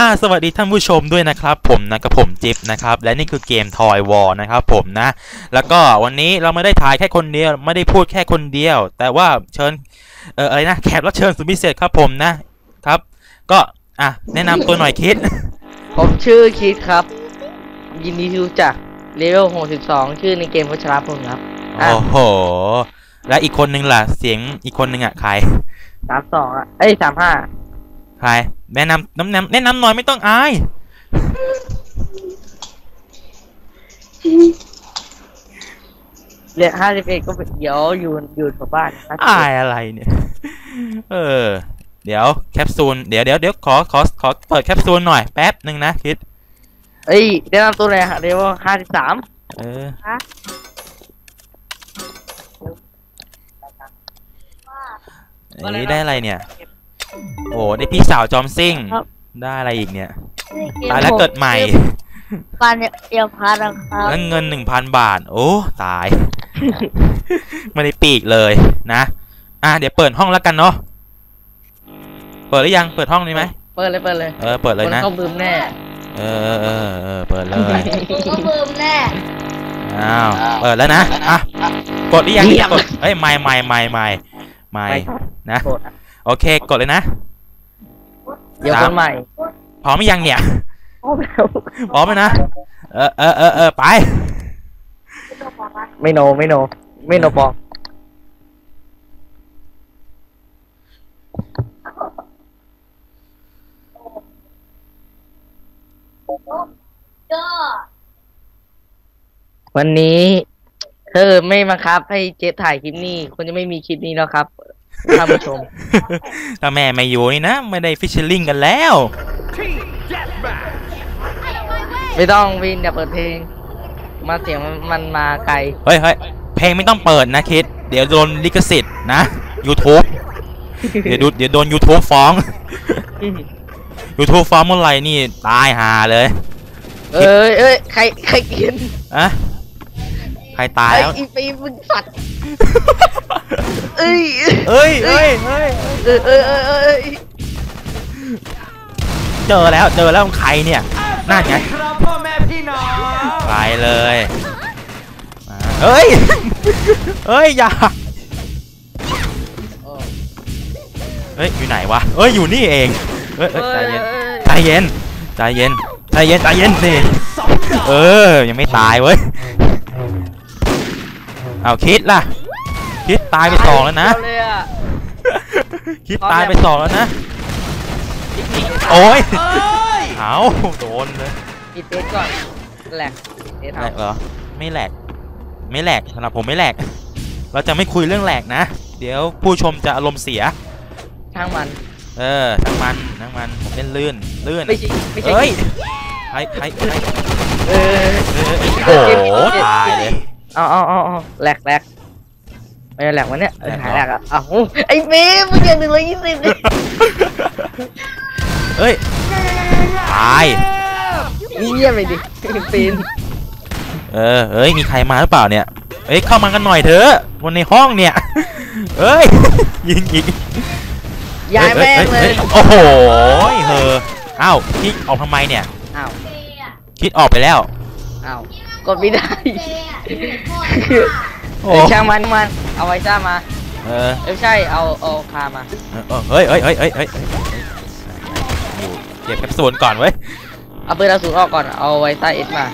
อ่าสวัสดีท่านผู้ชมด้วยนะครับ ผมนะกับผมจิ๊บนะครับ และนี่คือเกม Toy War นะครับผมนะ แล้วก็วันนี้เราไม่ได้ถ่ายแค่คนเดียวไม่ได้พูดแค่คนเดียว แต่ว่าเชิญเอออะไรนะแขกรับเชิญสุดพิเศษครับผมนะครับ ก็อะแนะนำตัวหน่อยคิด ผมชื่อคิดครับ ยินดีที่รู้จักเลเวล62 ชื่อในเกมพัชรพลครับอะโอ้โห และอีกคนนึงล่ะเสียงอีกคนนึงอะใครสามสองอะเอ้ยสามห้าใคร แนะนำน้ำนำแนะนำหน่อยไม่ต้องอาย เรียนห้าสิบเอ็ดก็เดี๋ยวอยู่อยู่แถวบ้านอายอะไรเนี่ย เออ เดี๋ยวแคปซูล เดี๋ยวเดี๋ยวเดี๋ยวขอขอขอเปิดแคปซูลหน่อยแป๊บหนึ่งนะคิด เอ้ยแนะนำตัวเลยฮะเลเวลห้าสิบสามเออฮะอันนี้ได้อะไรเนี่ย โอ้ได้พี่สาวจอมซิ่งได้อะไรอีกเนี่ย ตายแล้วเกิดใหม่ ปันเอียวพาร์นะครับ แล้วเงินหนึ่งพันบาท โอ้ ตาย ไม่ได้ปีกเลยนะ อะ เดี๋ยวเปิดห้องแล้วกันเนาะ เปิดหรือยัง เปิดห้องนี้ไหม เปิดเลยเปิดเลยเออ เปิดเลยคนนะเข้าบืมแน่เออเออเออเออเปิดเลย ก็เพิ่มแน่อ้าว เปิดแล้วนะ อะ กดหรือยังเยี่ยมกดเอ้ยไม่ไม่ไม่ไม่ไม่ไม่นะ โกรธอะ โอเค กดเลยนะเดี๋ยวสามคนใหม่พร้อมหรือยังเนี่ยโอ้แล้วพร้อมไหมนะ เออเออเออเออไป ไม่โนไม่โน ไม่โนบอกก็วันนี้เธอไม่บังคับให้เจ๊ถ่ายคลิปนี้คุณจะไม่มีคลิปนี้แล้วครับ ท่านผู้ชม ถ้าแม่ไม่อยู่นี่นะ ไม่ได้ฟิชเชอร์ลิงกันแล้ว ไม่ต้องวินอย่าเปิดเพลง มาเสียงมันมันมาไกล เฮ้ยเฮ้ยเพลงไม่ต้องเปิดนะคิด เดี๋ยวโดนลิขสิทธิ์นะ YouTube เดี๋ยวดูเดี๋ยวโดน YouTube ฟ้อง YouTube ฟ้องเมื่อไหร่นี่ตายหาเลย เอ้ยเอ้ยใครใครกินอะใครตายไอ้แล้ว อีปีมึงสัตว์ เอ้ยเอ้ยเอ้ยเอ้ยเอ้ยเอ้ยเอ้ยเอ้ยเอ้ยเจอแล้วเจอแล้วใครเนี่ยนั่นไงครับพ่อแม่พี่น้องไปเลยมาเอ้ยเอ้ยอย่าเฮ้ยอยู่ไหนวะเอ้ยอยู่นี่เองเอ้ยเอ้ยใจเย็นใจเย็นใจเย็นใจเย็นใจเย็นนี่สองดอกเออยังไม่ตายเว้ยเอาคิดล่ะ คิดตายไปสองแล้วนะเอาเลยอะคิดตายไปสองแล้วนะโอ้ยเอ้ยเอาโดนเลยปิดเทสก่อน แหลกเทสแหลเอากเหรอ ไม่แหลก ไม่แหลกสำหรับผมไม่แหลก เราจะไม่คุยเรื่องแหลกนะ เดี๋ยวผู้ชมจะอารมณ์เสีย ช่างมัน เออทั้งมันทั้งมัน ผมเล่นลื่น ลื่น ไม่ใช่ไม่ใช่เฮ้ยใครใครใครเออเออโอ้โห ตายเลย เอาเอาเอาเอาแหลกแหลก ไม่แหลกวะเนี่ยเออแหลกเหรอหายแหลกอะอ้าวไอ้เมย์มึงอย่างหนึ่งร้อยยี่สิบเลยเฮ้ยตายนี่เยี่ยมไปดิปีนเออเอ้ยมีใครมาหรือเปล่าเนี่ยเอ้ยเข้ามากันหน่อยเถอะวันในห้องเนี่ยเอ้ยยิงอีกย้ายแม่งเลอ้ยอ้โอ้โหเฮออ้าวคิดออกทำไมเนี่ยอ้าวคิดออกไปแล้วอ้าวกดไม่ได้ โอ้เอ้ยช่างมันมันเอาไว้ซ่ามา เออเอ้ยไม่ใช่เอาเอาคามาเออเออเฮ้ยเฮ้ยเฮ้ยเฮ้ยเฮ้ยอยู่เก็บแคปซูลก่อนเว้ยเอาปืนเอาสูงออกก่อนเอาไว้ซ่าเอสมา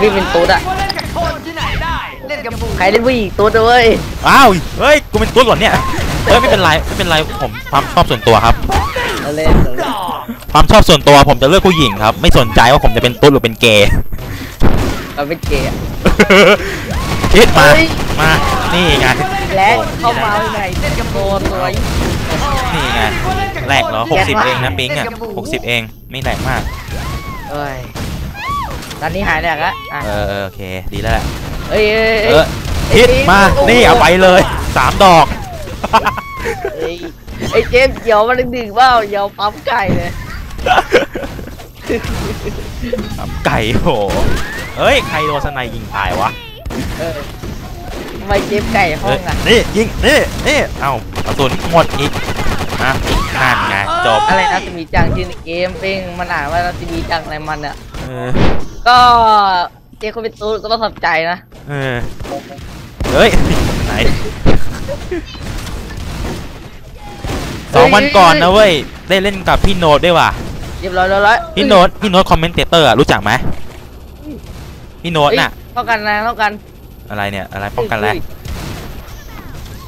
วิ่งเป็นตุ๊ดอะว่าเล่นกับคนที่ไหนได้ เล่นกับหมูใครเล่นผู้หญิงตุ๊ดด้วยอ้าวเฮ้ยกูเป็นตุ๊ดเหรอเนี่ยเอ้ยไม่เป็นไรไม่เป็นไรผมความชอบส่วนตัวครับ เราเล่นเราเล่นดอกความชอบส่วนตัวผมจะเลือกผู้หญิงครับ ไม่สนใจว่าผมจะเป็นตุ๊ดหรือเป็นเกย์ เราเป็นเกย์อะคิดมาเฮ้ยมา นี่ไง และเข้ามาข้างในเล่นกับโดนตัวนี่ไง แหลกเหรอหกสิบเองนะปิงอะหกสิบเอง ไม่แหลกมาก เอ้ย ตอนนี้หายแล้วอะอะเออเออโอเค ดีแล้วแหละเอ้ยเอ้ยเอเอ้อยคิดมา นี่เอาไปเลยสามดอก เอ้ยไอ้เจมส์เดี๋ยวมันดึงเปล่าเดี๋ยวปั๊มไก่เลย ทำไก่โห เฮ้ย ใครโดนสไนยิงตายวะเออทำไมเจมส์ไก่ห้อเฮ้ยงอะนี่ยิงนี่นี่เอ้ากระสุนหมดอีกมาอะนั่นไงจบอะไรนะจะมีจังชื่อในเกมเป้งมันอ่านว่าจะมีจังอะไรมันอะเออก็เจ๊คนเป็นตู้ก็ต้องขอบใจนะเออเฮ้ยไหนสองวันก่อนนะเว้ยได้เล่นกับพี่โนดด้วยว่ะเรียบร้อยแล้วร้อยพี่โน้ตพี่โน้ตคอมเมนเตเตอร์อะรู้จักไหม พี่โน้ตเอ้ยน่ะ เท่ากันนะเท่ากัน อะไรเนี่ย อะไรป้องกันแหลกเฮ้ย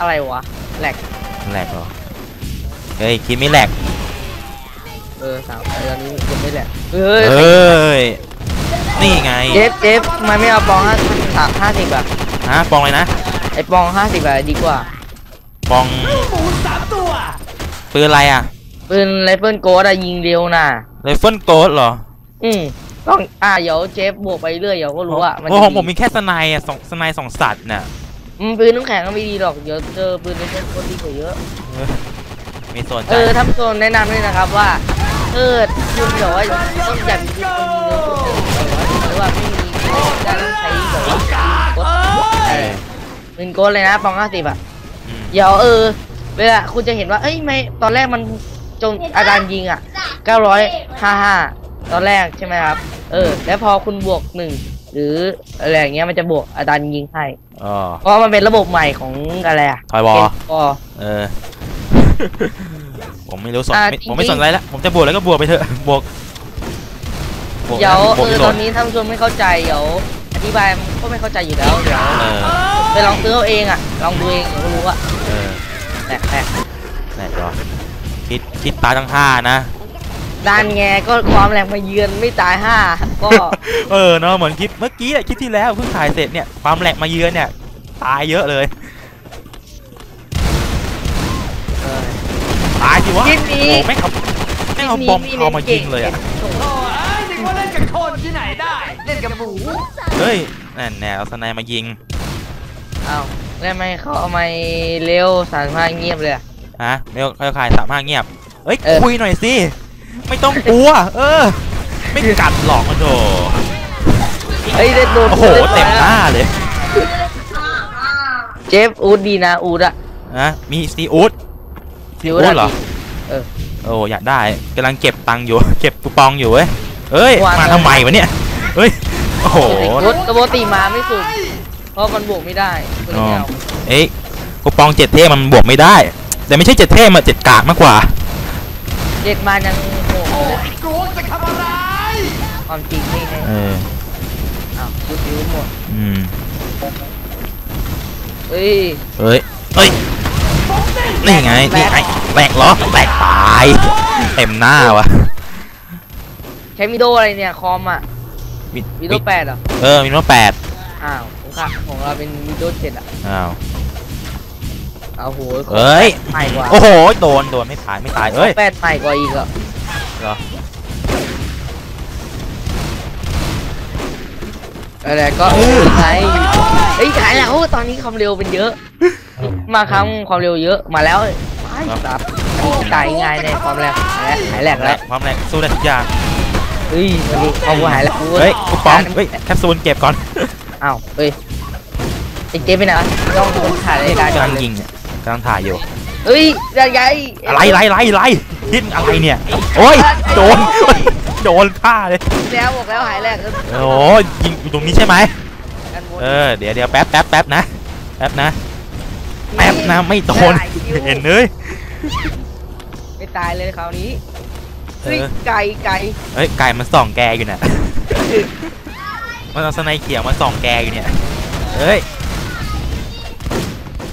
อะไรวะแหลกแหลกเหรอ เฮ้ยคิดไม่แหลก เออสามไอ้ตอนนี้ยังไม่แหลกเฮ้ยเฮ้ย นี่ไง เจฟเจฟทำไมไม่เอาปองห้าสามห้าสิบอะฮะปองเลยนะ ไอปองห้าสิบอะดีกว่า ปองหมูสามตัวปืนอะไรอะปืนไรเฟิลโกดอะยิงเร็วน่ะไรเฟิลโกดเหรอ อืม ต้องอ่าเดี๋ยวเจฟบวกไปเรื่อยเดี๋ยวก็รู้อะมันโอ้จะของผมดีมีแค่สไนด์อะสองสไนด์สองสัตว์น่ะอืมปืนน้ำแข็งก็ไม่ดีหรอกเดี๋ยวเจอปืนไรเฟิลโกดดีกว่าเยอะ มีส่วนใจเออท่านผู้ชมแนะนำด้วยนะครับว่าเออคุณแบบว่าต้องอยากมีคนยิงเร็วสุดหรือว่าไม่มีจะต้องใช้แบบว่าโกดเออปืนโกดเลยนะปองห้าสิบอะอืมเดี๋ยวเออเวลาคุณจะเห็นว่าเอ้ยไม่ตอนแรกมันจงอาจารย์ยิงอะ955 ตอนแรกใช่ไหมครับ เออ แล้วพอคุณบวกหนึ่งหรืออะไรอย่างเงี้ยมันจะบวกอาจารย์ยิงให้อ๋อ เพราะมันเป็นระบบใหม่ของอะไรอะทอยวอก็เออ ผมไม่รู้สนอ่าไม่จริงๆ ผมไม่สนอะไรละผมจะบวกแล้วก็บวกไปเถอะ บวกบวกเดี๋ยวบวกเอไม่อโหลตอดนนี้ท่านผู้ชมไม่เข้าใจเดี๋ยวอธิบายมันก็ไม่เข้าใจอยู่แล้วเดี๋ยวเออไปลองซื้อเอาเองอะลองดูเองเดี๋ยวก็รู้ว่าเออแหลกแหลกแน่จอคิดคิดตาทั้งห้านะ ด้านแงก็ความแรงมาเยือนไม่ตายห้าก็เออเนาะเหมือนคลิปเมื่อกี้อะคลิปที่แล้วเพิ่งถ่ายเสร็จเนี่ยความแหลกมาเยือนเนี่ยตายเยอะเลยเออตายสิวะคลิปนี้โอ้โหแม่งเอาแม่งเอาบอมเอามายิงเลยอะโอ้ยนึกว่าเล่นกับคนที่ไหนได้ เล่นกับหมูเฮ้ยนั่นแน่เอาสไนด์มายิงเอาแล้วทำไม่เขาเอาไม่เร็วสารพาเงียบเลยอะฮะไม่เอาไม่เอาขายสามห้าเงียบเฮ้ยเออคุยหน่อยสิ ไม่ต้องกลัว เออ ไม่กัดหลอกมันโถเฮ้ยได้โดนโอ้โหเต็มหน้าเลย เจฟอูดดีนะอูดอะนะมีซีอูดซีอูดเหรอ เออ โอ้อยากได้กำลังเก็บตังค์อยู่ เก็บคูปองอยู่เว้ยเอ้ยวางมาทำไมวะเนี่ยเฮ้ย โอ้โหอูดปกติมาไม่สุด เพราะมันบวกไม่ได้ก็เลยไม่เอาเอ้ยคูปองเจ็ดเทพมันบวกไม่ได้ แต่ไม่ใช่เจ็ดเทพมันเจ็ดกากมากกว่า เจ็ดมายัง โหดโอ้เลยยกลัวจะทำอะไร ความจริงนี่ไงเอออ้าวดูดิวหมดอืมเฮ้ยเฮ้ยเฮ้ยนี่ไงนี่ไงแตกเหรอแตกตายเต็มหน้าวะใช้วิดีโออะไรเนี่ยคอมอะมีวิดีโอแปดเหรอเออมีโน้ตแปดอ้าวของข้าของเราเป็นวิดีโอเจ็ดอะอ้าวเอาโหเอ้ยใหม่กว่าโอ้โหโดนโดนไม่ตายไม่ตายเอ้ยแปดใหม่กว่าอีกอะ เหรออะไรก็เออไงเฮ้ยหายแล้วตอนนี้ความเร็วเป็นเยอะ มาครั้งความเร็วเยอะมาแล้วไม่สับตายง่ายในความแรงหายแล้วหายแหลกแรแล้วกความแรงสู้ได้ทุกอย่างเฮ้ยวันนี้ความกูหายแล้วเฮ้ยคูปองเฮ้ยแคปซูลเก็บก่อนอ้าวเฮ้ยไอ้เจ๊ไปไหนวะต้องคนถ่ายรายการกำลังเลยยิงเนี่ยกำลังถ่ายอยู่เฮ้ยยังไงอะไรไรไรไร คิดอะไรเนี่ย โอ้ย โดน โดนฆ่าเลยแล้วบอกแล้วหายแหลกโอ้ยยิงอยู่ตรงนี้ใช่ไหมกันหมดเออ เดี๋ยวเดี๋ยวแป๊บแป๊บแป๊บนะ แป๊บนะ แป๊บนะ ไม่โดน เห็นเลยไม่ตายเลยคราวนี้เอเฮ้ยอไก่ไก่เฮ้ย ไก่มันส่องแกอยู่เนี่ยมันเอาสไนเขียวมาส่องแกอยู่เนี่ย เฮ้ย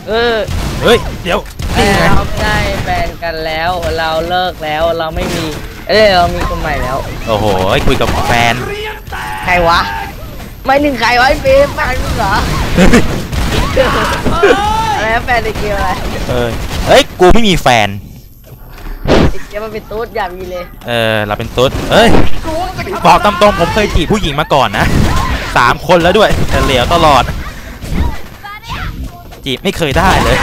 เออ เฮ้ย เดี๋ยวนี่ไง เราไม่ได้แฟนกันแล้วเราเลิกแล้วเราไม่มี เอ้ยเรามีคนใหม่แล้ว โอ้โหคุยกับแฟนเตรียมแตกใครวะ ไม่หนึ่งใครวะไอ้เฟมแฟนมึงเหรออะไรนะแฟนในเกมอะไรเออเฮ้ยกูไม่มีแฟนไอ้เกมมันเป็นตุ๊ดอย่างนี้เลย เออเราเป็นตุ๊ดเอ้ยกลัวจะทำบอกตามตรงผมเคยจีบผู้หญิงมาก่อนนะสามคนแล้วด้วยแต่เหลวตลอด จีบไม่เคยได้เลย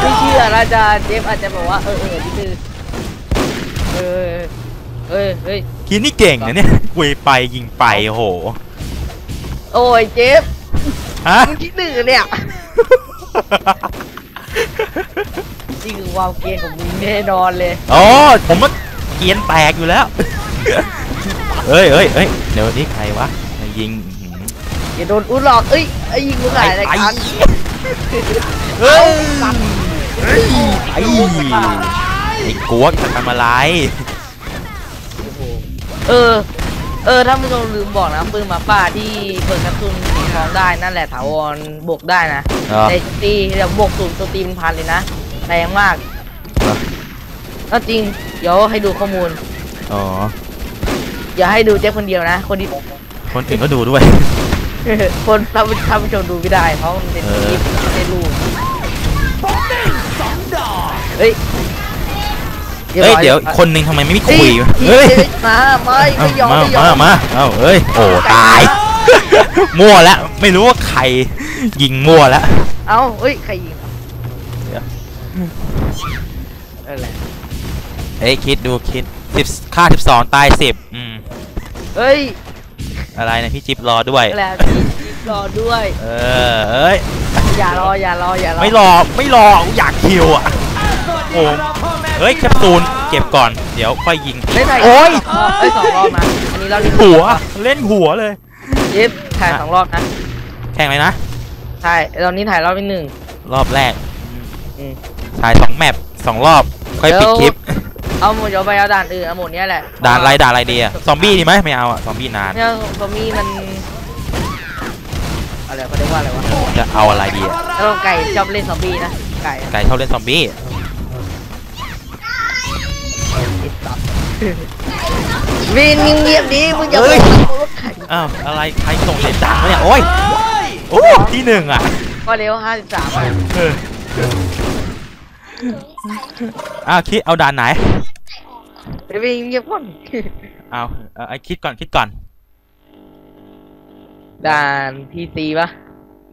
ไม่เชื่อนะจ๊ะเจฟอาจจะบอกว่าเออเออนิดนึงเออเฮ้ยเฮ้ย คิดนี่เก่งนะเนี่ยคุยไปยิงไปโอ้โหโอ้ยเจฟฮะมึงคิดหนึ่งเหรอเนี่ยนี่คือความเกรียนของมึงแน่นอนเลยโอ้ผมว่าเกรียนแตกอยู่แล้วเอ้ยเอ้ยเอ้ยเดี๋ยวนี่ใครวะมายิงอื้อหืออย่าโดนอุ้นหลอกเอ้ยไอ้ยิงกูใส่อะไรกันเอ้ย ไอ้ไอ้กวกจะทำอะไร เออ เออถ้ามึงลืมบอกนะปืนหมาป่าที่เปิดกระสุนสีทองได้นั่นแหละถาวรบวกได้นะเหรอแต่ตีเดี๋ยวบวกศูนย์ตัวตีเป็นพันเลยนะแรงมากเหรอก็จริง เดี๋ยวให้ดูข้อมูล อ๋อ อย่าให้ดูเจ๊คนเดียวนะ คนที่ คนอื่นก็ดูด้วย คนท่านผู้ท่านผู้ชมดูไม่ได้เพราะมันเป็นเออ คลิป เฮ้ยเฮ้ยเดี๋ยวคนหนึ่งทำไมไม่มีเฮ้คุยยวะเฮ้เฮ้ยยมาไม่เอาไม่ยอมมาไม่ยอมามมาเอ้าเอ้ยโอ้ตายมั่วแล้วไม่รู้ว่าใครยิงมั่วแล้วเอ้าเฮ้ยใครยิงเดี๋ยวอะไรเฮ้ยคิดดูคิดสิบค่าสิบสองตายสิบอืมเฮ้ยอะไรนะพี่จิ๊บรอด้วยแล้วพี่รอด้วย เออเอ้ยอย่ารออย่ารออย่ารอไม่รอไม่รอกูอยากคิวอะ โอ้เฮ้ยแคปซูลเก็บก่อนเดี๋ยวค่อยยิงไม่ถ่ายโอ้ยรอบเอ้ยสองรอบนะอันนี้รอบที่หัวเล่นหัวเลยยิบถ่ายสองรอบนะแข่งเลยนะถ่ายตอนนี้ถ่ายรอบที่หนึ่งรอบแรกอืมถ่ายสองแมปสองรอบค่อยปิดคลิปเอาหมดเดี๋ยวไปเอาด่านอื่นเอาหมดเนี้ยแหละด่านอะไรด่านอะไรดีอะซอมบี้ดีไหมไม่เอาอะซอมบี้นานเนี่ยซอมบี้มันอะไรเขาเรียกว่าอะไรวะจะเอาอะไรดีอะแล้วไก่ชอบเล่นซอมบี้นะไก่อะไก่ชอบเล่นซอมบี้ วินเงียบๆดีมึงอย่าเฮ้ยพูดไก่อ้าวอะไรใครส่งเสียงดังวะเนี่ยโอ้ยโอ้ที่หนึ่งอะก็เร็วห้าสิบสามอะเอออ้าวคิดเอาด่านไหนวินเงียบก่อนเอาเอาไอ้คิดก่อนคิดก่อนด่านพีซีปะ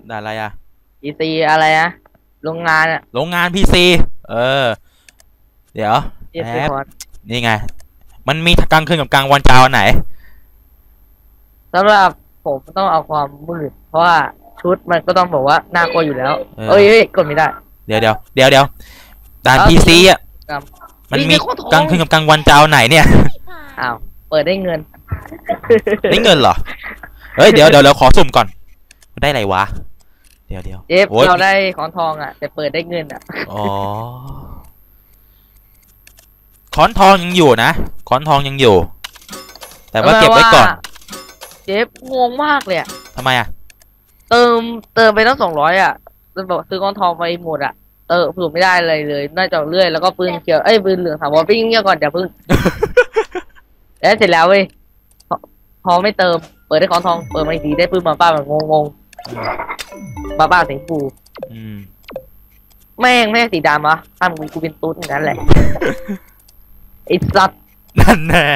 ด่านอะไรอะพีซีอะไรนะโรงงานอะโรงงานพีซีเออ เดี๋ยวเรียกแอไปปก่อนนี่ไง มันมีกลางคืนกับกลางวันจะเอาอันไหน สำหรับผมต้องเอาความมืด เพราะว่าชุดมันก็ต้องบอกว่าน่ากลัวอยู่แล้ว เออ เอ้ยเอ้ยกดไม่ได้ เดี๋ยวเดี๋ยวเดี๋ยวเดี๋ยวด่านเอาพีซีอะครับมันนี่มีมีโคตรทองกลางคืนกับกลางวันจะเอาไหนเนี่ย อ้าว เปิดได้เงิน ได้เงินเหรอ เฮ้ยเดี๋ยวเดี๋ยวเราขอสุ่มก่อนได้อะไรวะ เดี๋ยวเดี๋ยวเจฟโอ้ยเราได้ของทองอะ แต่เปิดได้เงินอะ อ๋อ ค้อนทองยังอยู่นะค้อนทองยังอยู่ แต่ว่าเก็บไว้ก่อนเจฟงงมากเลยอะทำไมอะเติมเติมไปตั้งสองร้อยอะมันบอกซื้อของทองไปหมดอะเออสูบไม่ได้เลยเลยน่าจะเอาเรื่อยแล้วก็ปืนเขียวเอ้ยปืนเหลืองถามว่าไปเงียบก่อนอย่าพึ่งแล้วเสร็จแล้วเว้ยพอพอไม่เติมเปิดได้ของทองเปิดมาอีกทีได้ปืนหมาป้าแบบงงๆหมาป้าสีชมพูอืมแม่งแม่งสีดำวะถ้ามึงกูเป็นตุ๊ดอย่างนั้นแหละ ไอ้สัตว์นั่นแน่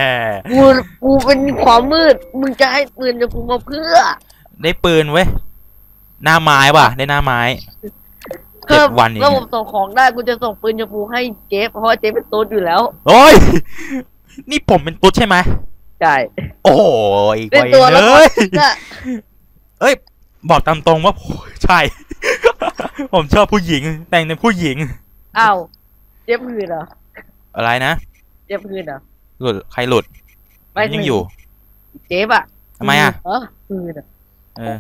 กูกูเป็นความมืด มึงจะให้ปืนจะกูมาเพื่อ ได้ปืนเว้ยหน้าไม้ว่ะได้หน้าไม้เจ็ดวันเองระบบส่งของได้กูจะส่งปืนจะปูให้เจฟเพราะว่าเจฟเป็นตุ๊ดอยู่แล้วโอ้ยนี่ผมเป็นตุ๊ดใช่ไหมใช่โอ้ยเป็นไว้ตัวเลละครยน่ะเอ้ย บอกตามตรงว่าใช่ ผมชอบผู้หญิง แต่งเป็นผู้หญิงอ้าวเจฟพื้นเหรออะไรนะ เจฟพื้นเหรอหลุดใครหลุดไม่ยังอยู่ เจฟอะทำไมอะเออพื้นอะเออ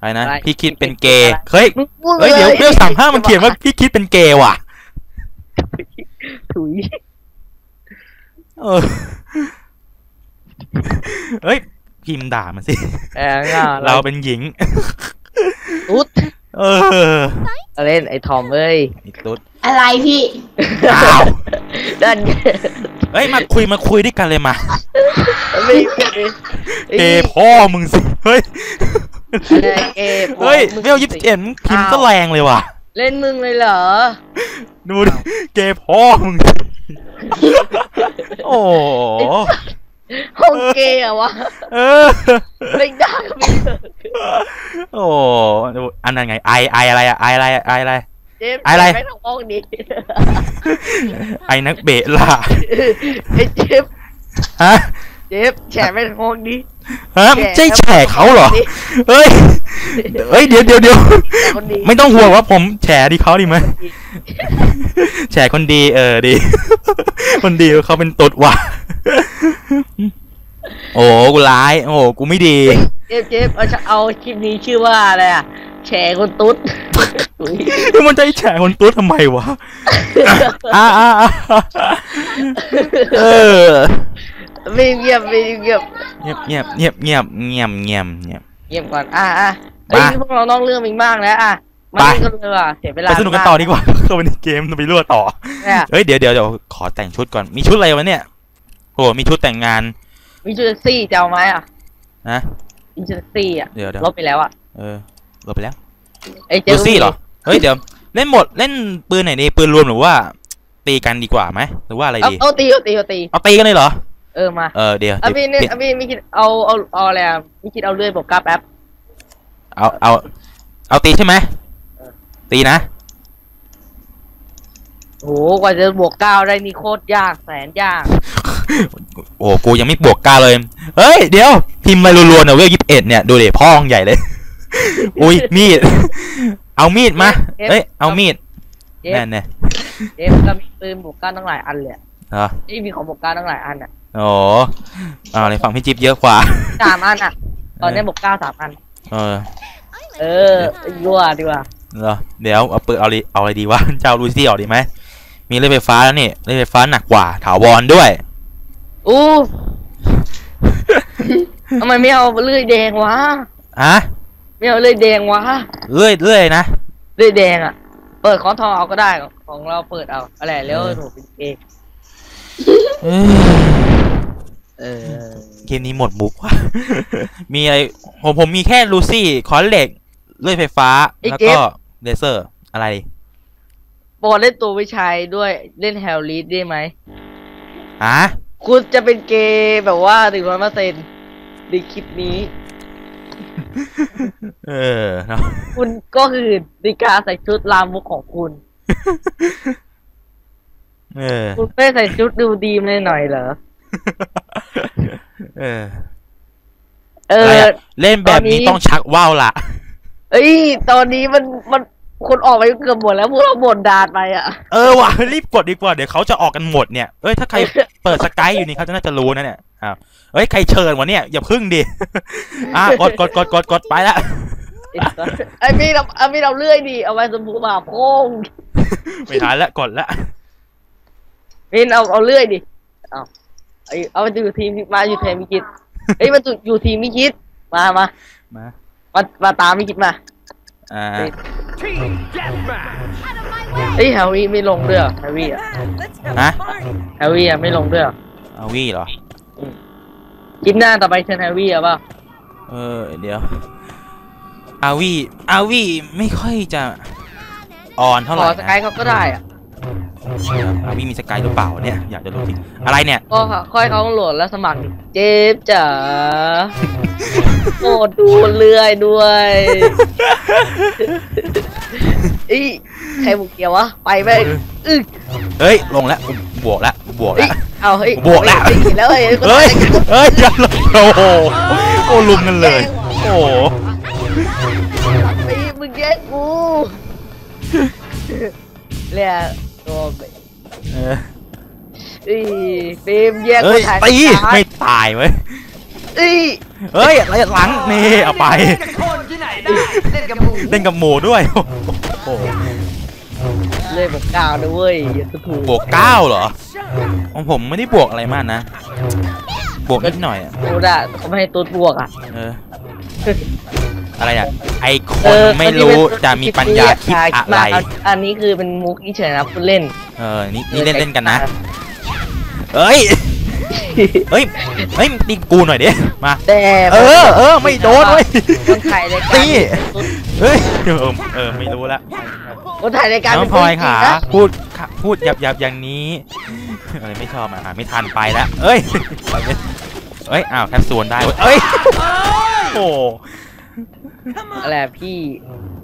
อะไรนะอะไรพี่คิดเป็นเกย์เฮ้ยมึงพูดเฮ้ยเดี๋ยวลเรื่องสั่งห้ามมันเขียนว่าพี่คิดเป็นเกย์ว่ะถุยเออเฮ้ยพิมพ์ด่ามันสิเออง่าเราเป็นหญิงตุ๊ด เออเอาเล่นไอ้ทอมเอ้ยไอ้ตุ๊ดอะไรพี่ อ้าวดันเฮ้ยมาคุยมาคุยด้วยกันเลยมาไม่เกิดเลยเกย์พ่อมึงสิเฮ้ยอะไรเกย์พอเฮ้ยมึงเวลยิบเอ็นพิมพ์ก็แรงเลยว่ะ เล่นมึงเลยเหรอ ดูดิเกย์พ่อมึงโอ้โหห้องเกย์อะวะ เออ ไม่ได้ก็ไม่เถอะ โอ้ดูอันนั้นไงไอไออะไรอะไออะไรไออะไรเจฟอะไรไม่ต้องห้องนี้ไอนักเบะล่ะไอ้เจฟฮะเจฟแฉไม่ต้องห้องนี้ฮะไม่ใช่แฉเขาเหรอเฮ้ยเฮ้ยเดี๋ยวเดี๋ยวเดี๋ยวแต่คนดีไม่ต้องห่วงว่าผมแฉดีเขาดีไหมแฉคนดีเออดี คนดีเขาเป็นตุ๊ดว่ะ โอ้กูร้าย โอ้กูไม่ดี เจฟเจฟเอาเอาคลิปนี้ชื่อว่าอะไรอะแชร์คนตุ๊ดอุ๊ยมันจะให้แฉคนตุ๊ดทำไมวะอ่าอ่าอ่าเออ ไม่เงียบไม่เงียบเงียบเงียบเงียบเงียบเงียบเงียบเงียบ เงียบก่อน อะอะเฮ้ยมาพวกเราต้องเรื่องอีกบ้างแล้วอะมาไป เล่นกันเลยว่ะเสียเวลาไปสนุกกันต่อดีกว่า เข้าไปในเกมไปรั่วต่อ เนี่ยเฮ้ยเดี๋ยวเดี๋ยวเดี๋ยวขอแต่งชุดก่อน มีชุดอะไรวะเนี่ย โอ้มีชุดแต่งงาน มีชูซี่จะเอาไหมอะนะมีชูซี่อะเดี๋ยวเดี๋ยวลบไปแล้วอะเออลบไปแล้วไอ้เจลูซี่เหรอเฮ้ยเดี๋ยวเล่นหมดเล่นปืนไหนดีปืนรวมหรือว่า ตีกันดีกว่าไหมหรือว่าอะไรเอาดีเอาตีเอาตีเอาตีเอาตีกันเลยเหรอเออมาเออเดี๋ยวอะพี่เนี่ยเดี๋ยวอะพี่ไม่คิดเอาเอาเอาอะไรอะไม่คิดเอาเลื่อยบอกกล้าแป๊บเอาเอาเอาตีใช่ไหมตีนะ โหกว่าจะบวกเก้าได้นี่โคตรยากแสนยาก โอ้กูยังไม่บวกกล้าเลย เฮ้ย เดี๋ยว พิมพ์มารัวๆเนี่ยเวลยี่สิบเอ็ดเนี่ย ดูดิพ่องใหญ่เลย อุ้ยมีด เอามีดมา เอ้ย เอามีดเจฟแน่นเนี่ยเจฟก็มีปืนบวกเก้าตั้งหลายอันเลยอะเหรอนี่มีของบวกเก้าตั้งหลายอันอะโอ้เอาเลยฝั่งพี่จิ๊บเยอะกว่าสามอันอะ ตอนนี้บวกเก้าสามอัน เออ เออยั่วดีกว่าเหรอเดี๋ยวเอาปืนเอาอะไรเอาอะไรดีวะเจ้าลูซี่ออกดีไหม มีเลื่อยไฟฟ้าแล้วนี่เลื่อยไฟฟ้าหนักกว่าถาวรด้วย อู้ทำไมไม่เอาเลื่อยแดงวะอะไม่เอาเลื่อยแดงวะเลื่อยเลื่อยนะเลื่อยแดงอะ เปิดคอนทองเอาก็ได้ของเราเปิดเอาอะไรเร็วเออถูกเป็นเองเอ้ยเออเกมนี้หมดมุกว่ะมีอะไรผมผมมีแค่ลูซี่คอนเหล็กเลื่อยไฟฟ้า แล้วก็เลเซอร์อะไรดิโปรดเล่นตัววิชัยด้วยเล่นแฮร์รีดได้ไหมอะคุณจะเป็นเกย์แบบว่าถึงร้อยเปอร์เซ็นต์ในคลิปนี้ เออเนาะคุณก็คือในการใส่ชุดลามกของคุณ เออ คุณไม่ใส่ชุดดูดีมเลยหน่อยเหรอ เออ เออะไรออะเล่นแบบนี้ตอนนี้ต้องชักว่าวละเอ้ย ตอนนี้มันมัน คนออกไปเกือบหมดแล้วพวกเราบ่นดานไปอะ เออว่ะรีบกดดีกว่าเดี๋ยวเขาจะออกกันหมดเนี่ยเอ้ยถ้าใครเปิดสกายอยู่นี่เขาจะน่าจะรู้นะเนี่ยอ้าวเอ้ยใครเชิญวะเนี่ยอย่าพึ่งดิอะกดกดกดกดกดไปละไอ้พี่เราไอ้พี่เราเลื่อยดีเอาไว้สมบูรณ์มาโค้งไม่ทันละกดละพี่เอาเอาเลื่อยดิเอาไอ้เอามาอยู่ทีมมาอยู่ทีมมิคิดเอ้ยมาอยู่ทีมมิคิดมามามามามาตามมิคิดมา อ่า Team Deathmatch! เอ้ยแฮร์รี่ไม่ลงด้วยเหรอแฮร์รี่อะฮะแฮร์รี่อะไม่ลงด้วยเหรอเอาวี่เหรอ คลิปหน้าต่อไปเชิญแฮร์รี่อะป่ะเออ เดี๋ยว อาวีอาวีไม่ค่อยจะออนเท่าไหขร่อสกายนะเขาก็ได้อะอาวีมีสกายหรือเปล่าเนี่ย อยากจะรู้จริงอะไรเนี่ย ก็ค่อยเขาโหลดแล้วสมัครดิเจ็บจ๋า โอ้ดูเลื่อยด้วยอีใครบุกเกี่ยววะ ไปไปอึ๊กเฮ้ย ลงแล้วบวกแล้วบวกเอ้แล้ยวเอาเฮ้ยบวกแล้วเฮ้ยแล้วเฮ้ยคนเฮ้ยไหนกันเฮ้ยอย่าลงโอ้โหโอ้ลุมกันเลย โอ้โหไอ้มึงแย่งกูเรียกตัวเบเอออีเฟรมแย่งเฮ้คยนถ่ายตีท้ายไม่ตายเว้ยเอ้ยเฮ้ยอะไรหลังนี่เอาไปเล่นกับคนที่ไหนได้เล่นกับหมูเล่นกับหมูด้วยโอ้โหเลยบอกกล่าวนะเว้ยอย่าสะถูกบวกเก้าเหรอของผมไม่ได้บวกอะไรมากนะ บวกนิดหน่อยอะกูด่าเขาไม่ให้ตุ๊ดบวกอะเอออะไรอะไอคเอนอไม่รู้จะมีปัญญาคิดอะไรมาอันนี้คือเป็นมุกที่เฉยนะคุณเล่น เออนี่นี่เล่นเล่นกันนะ เอ้ย เฮ้ยเฮ้ยตีกูหน่อยดิมาแต่เออเออไม่โดนเว้ยคนถ่ายรายการตีเฮ้ยเออเออไม่รู้ละคนถ่ายรายการน้องเป็นพลอยจริงขาๆนะพูดค่ะพูดหยับหยับอย่างนี้อะไรไม่ชอบอะอะไม่ทันไปแล้วเอ้ยไปไม่เอ้ยอ้าวแคปซูลได้เว้ยเอ้ยโอ้อะไรอะพี่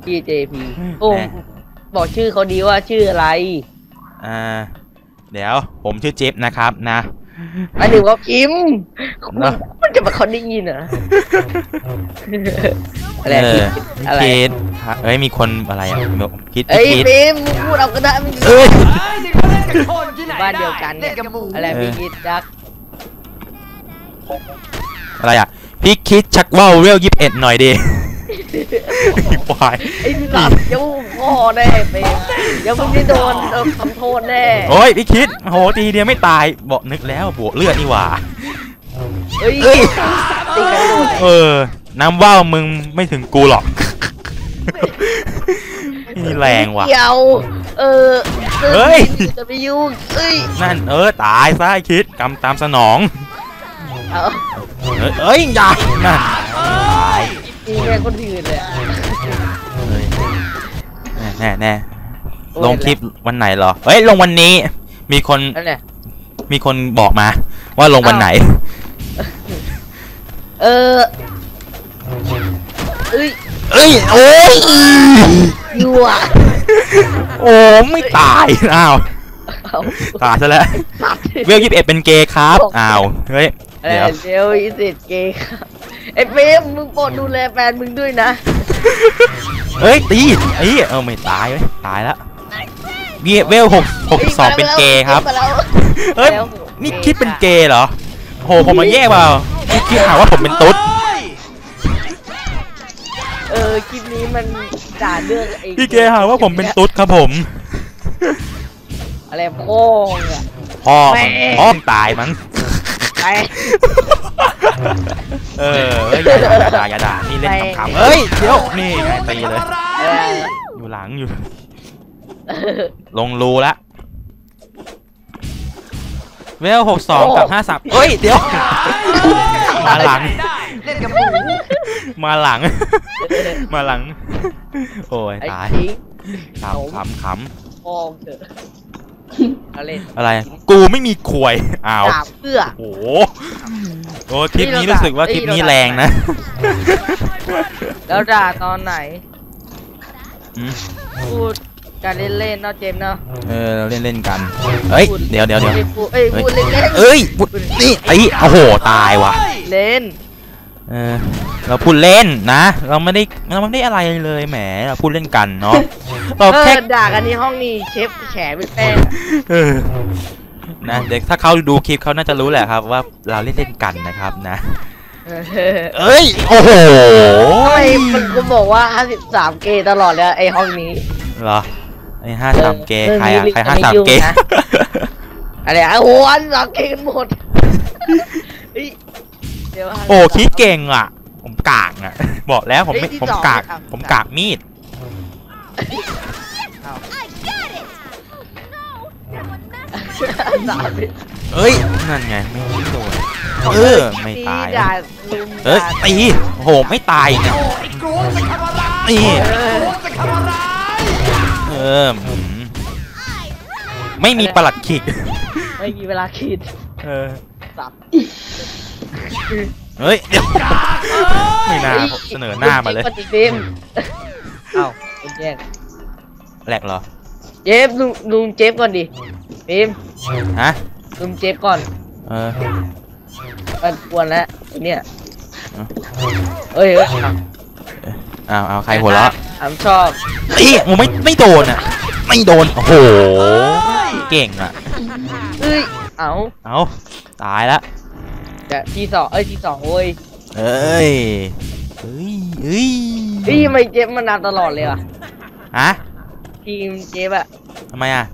พี่เจพีโอ้บอกชื่อเขาดีว่าชื่ออะไรอ่าเดี๋ยวผมชื่อเจฟนะครับนะ หมายถึงว่าพิมพ์เนอะมันมันจะมาเขาได้ยินเหรออะไรเอออะไรคิดเอ้ยมีคนอะไรอะคิดเอ้ยคิดเบมมึงพูดเอาก็ได้มึงเอ้ยเฮ้ยเด็กมาเล่นกับคนที่ไหนบ้านเดียวกันเล่นกับหมูอะไรพี่คิดจักอะไรอะพี่คิดชักว่าวเรียวยิบเอ็ดหน่อยดิ ควายไอ้ที่หลับเดี๋ยวพ่อแน่เบมเดี๋ยวมึงได้โดนเออทำโทษแน่โอ้ยพี่คิดโหทีเดียวไม่ตายบอกนึกแล้วบวกเลือดนี่หว่าเฮ้ยเอ้ยตีกันโดนเออน้ำว่าวมึงไม่ถึงกูหรอกนี่แรงว่ะเกี่ยวเออเฮ้ยจะไปยุ่งเอ้ยนั่นเออตายซะไอ้คิดกำตามสนองเอาเอ้ยเอ้ยอย่านั่น ตายตีแม่คนอื่นเลยอะเฮ้ยแน่แน่ลงคลิปวันไหนเหรอ เฮ้ยลงวันนี้ มีคน นั่นแหละมีคนบอกมา ว่าลงวันไหน เออเอ้ยเอ้ย โอ้ยยั่วโอ้ไม่ตาย อ้าว เอาตายซะแล้ว ตัดเวลยิบเอ็ดเป็นเกย์ครับ อ้าว เฮ้ยเอเดี๋ยวอเดี๋ยวอีสิทธิ์เกย์ครับ ไอ้เฟมมึงโปรดดูแลแฟนมึงด้วยนะ เอ้ยตีไอ้เหี้ยเออไม่ตายเว้ยตายแล้วเวียเวลหกหกสองเป็นเกย์ครับมาแล้วเฮ้ยแล้วนี่คิดเป็นเกย์เหรอโหผมมาแย่เปล่านี่คิดหาว่าผมเป็นตุ๊ดเออคลิปนี้มันด่าเรื่องไอ้พี่เกย์หาว่าผมเป็นตุ๊ดครับผม อะไรโค้งอะพ่อแม่มันพ่อมันตายมั้งไป เออเอ้ยอย่าอย่าด่าอย่าด่านี่เล่นขำๆเอ้ยเดี๋ยวนี่ไงตีเลยเอออยู่หลังอยู่ ลงรูละเวลหกสองกับห้าสามเอ้ยเดี๋ยว มาหลัง เล่นกับหมูมาหลัง มาหลัง โอ้ยไอ้ตายทิ้งขำขำขโค้งเถอะ เอาเล่นำอะไร กูไม่มีขวยอ้าว ด่าเพื่อ โอ้โหโอ้คลิปนี้รู้สึกว่าคลิปนี้แรงนะแล้วด่าตอนไหน อืมพูดการเล่นเล่นๆเนาะเจมส์เนาะเออเราเล่นเล่นๆกัน เฮ้ย เดี๋ยวเดี๋ยวเดี๋ยวไม่พูดเอ้ยพูดเล่นเล่นเอ้ยพูดนี่ไอ้โอ้โห ตายว่ะเล่น เออเราพูดเล่นนะ เราไม่ได้เราไม่ได้อะไรเลยแหมเราพูดเล่นกันเนาะเราเอแค่อด่ากันที่ห้องนี้เชฟแฉเป็นแป้งอะเออนะเด็กถ้าเขาดูคลิปเขาน่าจะรู้แหละครับว่าเราเล่นเล่นๆกันนะครับนะเออเอ้ยโอ้โหทำไมมันก็บอกว่า 53 เกย์ตลอดเลยไอ้ห้องนี้เหรอไอ้ห้าสามเกย์เรื่องใครนี้อะลิงใครจะห้าไม่สามยุ่งเกย์นะอะไรอะโอ้โหอันสามเกย์กันหมดเฮ้ยเดี๋ยว โอ้คิดเก่งอะ ผมกากอะ บอกแล้วผมไม่เฮ้ยที่ผมสองกากครับผมกากมีดสามเอ้ย นั่นไง ไม่โดนเออ ไม่ตายด่าลุมเอ้ยด่าตีโอ้โห ไม่ตายเนี่ยโอ้ไอ้กรวงจะทำอะไรนี่ไอ้กรวงจะทำอะไรเออหืมไม่มีประหลัดขิกไม่มีเวลาคิดเออ สับเฮ้ยเดี๋ยวไม่น่าเสนอหน้ามาเลยปฏิฟิล์มเอ้าเป็นแย่งแหลกเหรอ เจฟลุงลุงเจฟก่อนดิฟิล์มฮะลุงเจฟก่อน เออมันควรแล้วไอ้เนี่ยเอ้าเอ้ยเอ้ยเอาเอาเอาใครหัวเราะผมชอบตีมึงไม่ไม่โดนอะ ไม่โดน โอ้โห เก่งอะเอ้ย เอาเอาตายละเดี๋ยวทีสองเอ้ยทีสองเว้ยเอ้ยเอ้ยเอ้ยเฮ้ยทำไมเจฟมันนานตลอดเลยอะฮะทีมเจฟอะทำไมอะ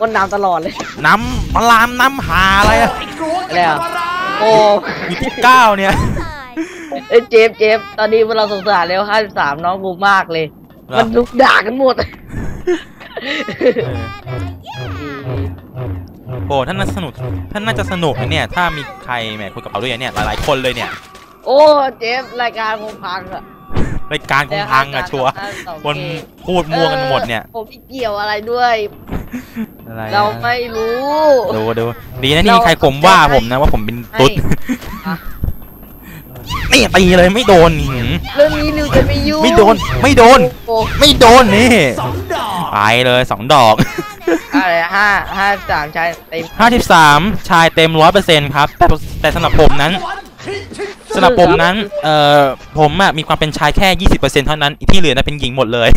ก็นานตลอดเลยน้ำพลามน้ำหาอะไรอะไอ้กรวงอะไรจะอะทำอะไรโอ้อยู่ที่เก้าเนี่ยเอ้ยเจฟเจฟตอนนี้เราสงสารแล้วห้าสิบสามน้องกูมากเลยเหรอมันลุกด่ากันหมดเออ โอ้ท่านน่าสนุกท่านน่าจะสนุกนะเนี่ยถ้ามีใครแหมคุยกับเราด้วยเนี่ยหลายๆคนเลยเนี่ย โอ้เจฟรายการคงพังอะรายการคงพังอะชัวร์52คนพูดมั่วกันหมดเนี่ยออผมไม่เกี่ยวอะไรด้วยอะไรเราอะไม่รู้ดูดูดีนะที่มีใครผมว่าผมนะว่าผมเป็นตุ๊ดอะ นี่ตีเลยไม่โดนหืมเรื่องนี้ริวจะไม่ยุ่งไม่โดนไม่โดน โอ้ไม่โดนนี่สองดอกไปเลยสองดอก อะไรห้าห้าสามชายเต็ม53 ชายเต็มร้อยเปอร์เซ็นต์ครับแต่แต่สำหรับผมนั้นสำหรับผมนั้นเอ่อผมอะมีความเป็นชายแค่ 20%เท่านั้นอีกที่เหลือนะเป็นหญิงหมดเลย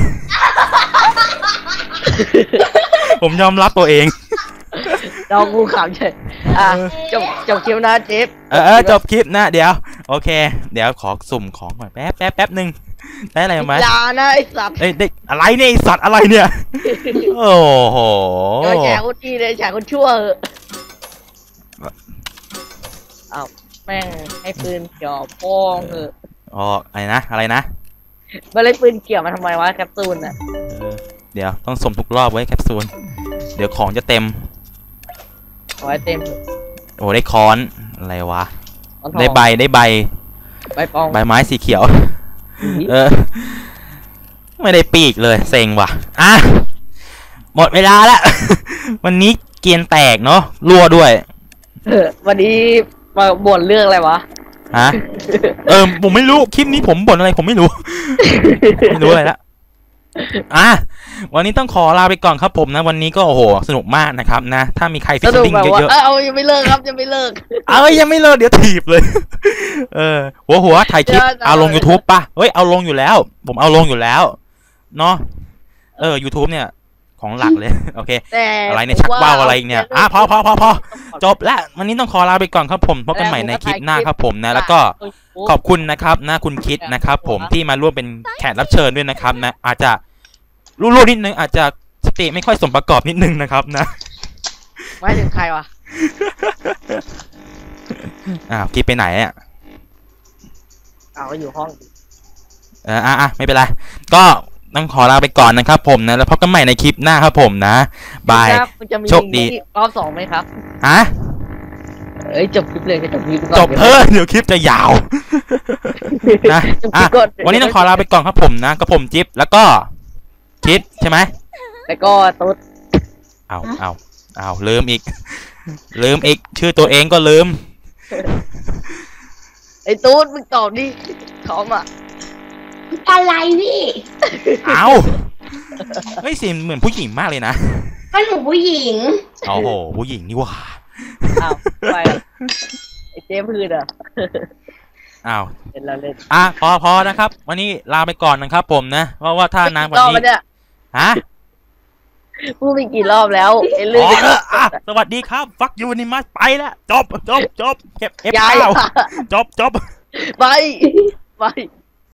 ผมยอมรับตัวเอง เรากูขำเฉยอะจบจบคลิปนะเจฟเออเออจบคลิปนะเดี๋ยว โอเค เดี๋ยวขอสุ่มของก่อนแป๊บแป๊บแป๊บหนึ่งได้อะไรมาลานะไอ้สัตว์เอ้ยได้อะไรเนี่ยไอ้สัตว์อะไรเนี่ย โอ้โหอย่าแฉคนดีเลยแฉคนชั่วเหอะอ้าวแม่งให้ปืนเกี่ยวป้องเหอะอ๋ออะไรนะอะไรนะมาเล่นปืนเกี่ยวมาทำไมวะแคปซูลน่ะเออเดี๋ยวต้องสมทุกรอบไว้แคปซูล เดี๋ยวของจะเต็ม เอาไว้เต็มโอ้ได้ค้อนอะไรวะตอนทองได้ใบได้ใบ ใบปองใบไม้สีเขียว เออ ไม่ได้ปีกเลย เซ็งว่ะ อะ หมดเวลาแล้ววันนี้เกียนแตกเนาะรั่วด้วย เออวันนี้มาบ่นเรื่องอะไรวะ ฮะ เออ ผมไม่รู้ คลิปนี้ผมบ่นอะไรผมไม่รู้ ไม่รู้อะไรละ อะ วันนี้ต้องขอลาไปก่อนครับผมนะ วันนี้ก็โอ้โหสนุกมากนะครับนะ ถ้ามีใครฟิสชนุกติ้งแบบว่าเยอะเออเอายังไม่เลิกครับยังไม่เลิกๆเอ้ยยังไม่เลิกเดี๋ยวถีบเลย เออ หัวหัวถ่ายคลิปเดี๋ยวเอาลง YouTube ป่ะเฮ้ยเอาลงอยู่แล้ว ผมเอาลงอยู่แล้วเนาะเออ YouTube เนี่ยของหลักเลย โอเคแต่อะไรเนี่ยชักว่าวอะไรอีกเนี่ยอะพอพอพอพอจบละวันนี้ต้องขอลาไปก่อนครับผมพบกันใหม่ในคลิปหน้าครับผมนะ แล้วก็ขอบคุณนะครับนะคุณคิดนะครับ ผมที่มาร่วมเป็นแขกรับเชิญด้วยนะครับนะอาจจะ รู้ๆนิดนึงอาจจะสติไม่ค่อยสมประกอบนิดนึงนะครับนะไม่ถึงใครวะอ้าวคิดไปไหนอะเอาก็อยู่ห้องเอออะอะไม่เป็นไรก็ต้องขอลาไปก่อนนะครับผมนะ แล้วพบกันใหม่ในคลิปหน้าครับผมนะบายครับคุณจะมีโชคดีรอบสองไหมครับฮะเอ้ยจบคลิปเลยก็จบคลิปก่อนจบเออเดี๋ยวคลิปจะยาวนะจบคอะลิปก่อนวันนี้ต้องขอลาไปก่อนครับผมนะกับผมจิ๊บแล้วก็ คิดใช่ไหมแล้วก็ตุ๊ดเอาเอาเอาลืมอีก ลืมอีก ชื่อตัวเองก็ลืม ไอ้ตุ๊ดมึงตอบดิทอมอะอะไรพี่เอาเฮ้ยสิเหมือนผู้หญิงมากเลยนะก็หนูผู้หญิงโอ้โหผู้หญิงนี่หว่าอ้าวไปอะไอ้เจ๊พืชอะ อ้าวเล่นแล้วเล่นอะพอพอนะครับ วันนี้ลาไปก่อนนะครับ ผมนะเพราะว่าถ้านานกว่ารอบนี้แล้วเนี่ยฮะพูดไปกี่รอบแล้วไอ้เรื่อ๋องอเอออะสวัสดีครับ ฟักยูนิมัสไปแล้วจบจบจบเก็บเอฟยายเก้าจบจบไปไป